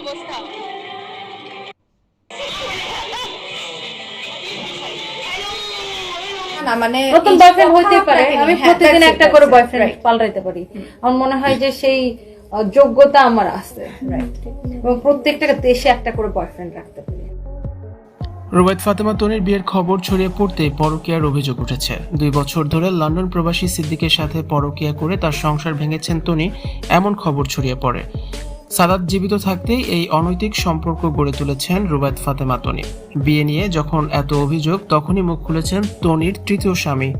অবস্থা। দেশে একটা করে বয়ফ্রেন্ড রাখতে পারি। ফাতেমা তনির বিয়ের খবর ছড়িয়ে পড়তে অভিযোগ উঠেছে। দুই বছর ধরে লন্ডন প্রবাসী সিদ্দিকের সাথে পরকিয়া করে তার সংসার ভেঙেছেন তনি এমন খবর ছড়িয়ে পড়ে। সাদাত জীবিত থাকতেই এই অনৈতিক সম্পর্ক গড়ে তুলেছেন রুবায়ত ফাতেমা তনি। বিয়ে নিয়ে যখন এত অভিযোগ, তখনই মুখ খুলেছেন তনির তৃতীয় স্বামী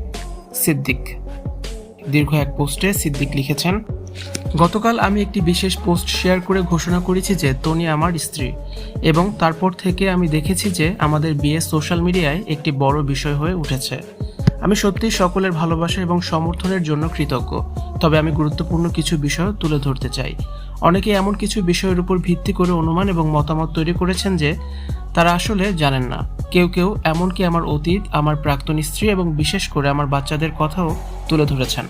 সিদ্দিক। দীর্ঘ এক পোস্টে সিদ্দিক লিখেছেন, গতকাল আমি একটি বিশেষ পোস্ট শেয়ার করে ঘোষণা করেছি যে তনি আমার স্ত্রী এবং তারপর থেকে আমি দেখেছি যে আমাদের বিয়ে সোশ্যাল মিডিয়ায় একটি বড় বিষয় হয়ে উঠেছে। আমি সত্যিই সকলের ভালোবাসা এবং সমর্থনের জন্য কৃতজ্ঞ, তবে আমি গুরুত্বপূর্ণ কিছু বিষয় তুলে ধরতে চাই। অনেকে এমন কিছু বিষয়ের উপর ভিত্তি করে অনুমান এবং মতামত তৈরি করেছেন যে তারা আসলে জানেন না। কেউ কেউ এমনকি আমার অতীত, আমার প্রাক্তন স্ত্রী এবং বিশেষ করে আমার বাচ্চাদের কথাও তুলে ধরেছেন।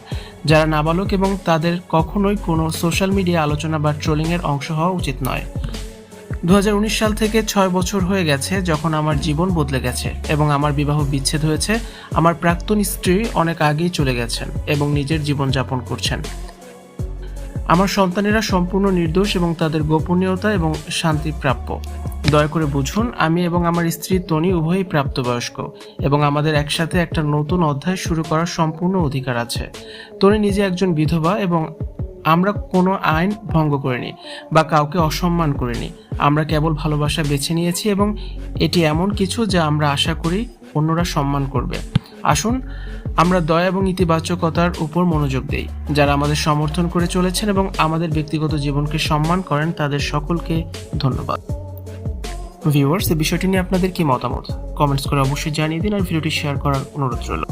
যারা নাবালক এবং তাদের কখনোই কোনো সোশ্যাল মিডিয়া আলোচনা বা ট্রোলিংয়ের অংশ হওয়া উচিত নয়। দু সাল থেকে ছয় বছর হয়ে গেছে যখন আমার জীবন বদলে গেছে এবং আমার বিবাহ বিচ্ছেদ হয়েছে। আমার প্রাক্তন স্ত্রী অনেক আগেই চলে গেছেন এবং নিজের জীবন যাপন করছেন। আমার সন্তানেরা সম্পূর্ণ নির্দোষ এবং তাদের গোপনীয়তা এবং শান্তি প্রাপ্য। দয়া করে বুঝুন, আমি এবং আমার স্ত্রী তনি উভয়ই প্রাপ্তবয়স্ক এবং আমাদের একসাথে একটা নতুন অধ্যায় শুরু করার সম্পূর্ণ অধিকার আছে। তনি নিজে একজন বিধবা এবং আমরা কোনো আইন ভঙ্গ করিনি বা কাউকে অসম্মান করিনি। আমরা কেবল ভালোবাসা বেছে নিয়েছি এবং এটি এমন কিছু যা আমরা আশা করি অন্যরা সম্মান করবে। আসুন, আমরা দয়া এবং ইতিবাচকতার উপর মনোযোগ দেই। যারা আমাদের সমর্থন করে চলেছেন এবং আমাদের ব্যক্তিগত জীবনকে সম্মান করেন, তাদের সকলকে ধন্যবাদ। ভিউয়ার্স এই বিষয়টি নিয়ে আপনাদের কি মতামত? কমেন্টস করে অবশ্যই জানিয়ে দিন আর ভিডিওটি শেয়ার করার অনুরোধ রইল।